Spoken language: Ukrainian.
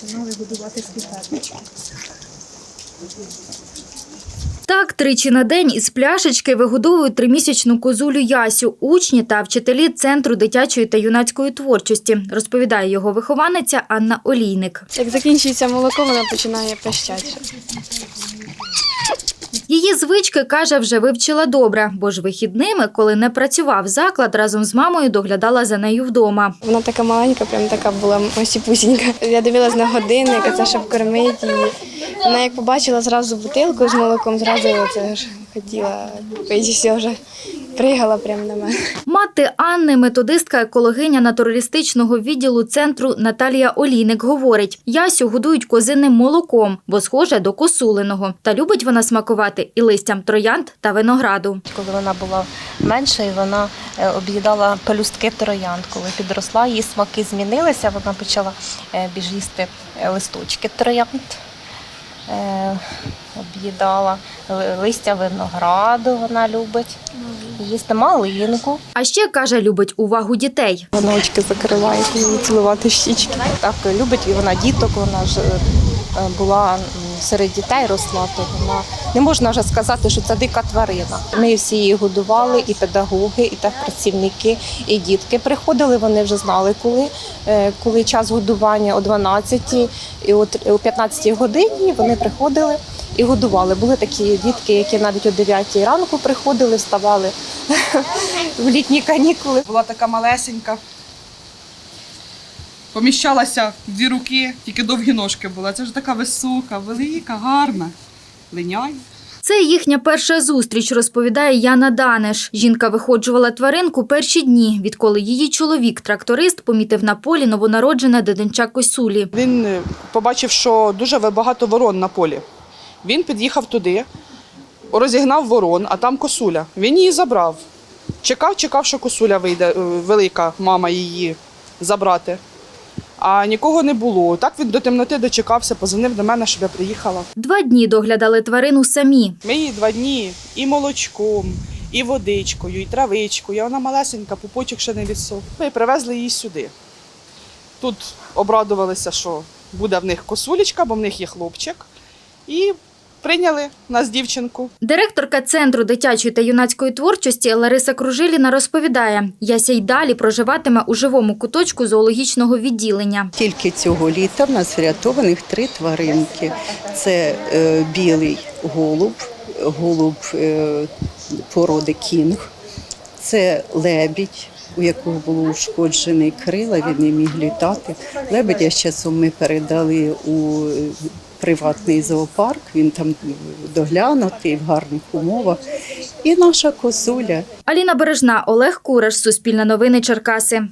починали годувати скітаточки. Так, тричі на день із пляшечки вигодовують тримісячну козулю Ясю, учні та вчителі Центру дитячої та юнацької творчості, розповідає його вихованиця Анна Олійник. Як закінчується молоко, вона починає пищати. Її звички, каже, вже вивчила добре, бо ж вихідними, коли не працював заклад, разом з мамою доглядала за нею вдома. Вона така маленька, прям така була осіпусінька. Я дивилась на годинник, це щоб кормити її. Вона як побачила зразу бутилку з молоком, зразу це ж хотіла пити, все вже пригала прямо на мене. Мати Анни, методистка екологиня натуралістичного відділу центру Наталія Олійник говорить: Ясю годують козиним молоком, бо схоже до косуленого. Та любить вона смакувати і листям троянд та винограду. Коли вона була менша, і вона е, об'їдала пелюстки троянд. Коли підросла, її смаки змінилися, вона почала е, більш їсти е, листочки троянд. Об'їдала листя винограду, вона любить. Їсти малинку. А ще каже, любить увагу дітей. Вона очки закриває, цілувати щічки. Так любить і вона діток, вона ж е, була серед дітей росла, то вона не можна вже сказати, що це дика тварина. Ми всі її годували, і педагоги, і так працівники, і дітки приходили. Вони вже знали, коли, е, коли час годування о 12 і от о 15 годині вони приходили. І годували. Були такі дітки, які навіть о 9 ранку приходили, вставали в літні канікули. була така малесенька. Поміщалася в дві руки, тільки довгі ножки була. Це ж така висока, велика, гарна. Линяє. Це їхня перша зустріч, розповідає Яна Данеш. Жінка виходжувала тваринку перші дні, відколи її чоловік, тракторист, помітив на полі новонароджене дитинча косулі. Він е, побачив, що дуже багато ворон на полі. Він під'їхав туди, розігнав ворон, а там косуля. Він її забрав. Чекав, чекав, що косуля вийде, е, велика мама її забрати. А нікого не було. Так він до темноти дочекався, позвонив до мене, щоб я приїхала. Два дні доглядали тварину самі. Ми її два дні і молочком, і водичкою, і травичкою. Вона малесенька, пупочок ще не відсох. Ми привезли її сюди. Тут обрадувалися, що буде в них косулечка, бо в них є хлопчик. І прийняли нас дівчинку. Директорка Центру дитячої та юнацької творчості Лариса Кружиліна розповідає, Яся й далі проживатиме у живому куточку зоологічного відділення. Тільки цього літа в нас врятованих три тваринки. Це е, білий голуб, голуб е, породи кінг, це лебідь, у якого було ушкоджений крила, він не міг літати. Лебедя з часом ми передали у е, приватний зоопарк, він там доглянутий в гарних умовах. І наша косуля. Аліна Бережна, Олег Кураш, Суспільне новини Черкаси.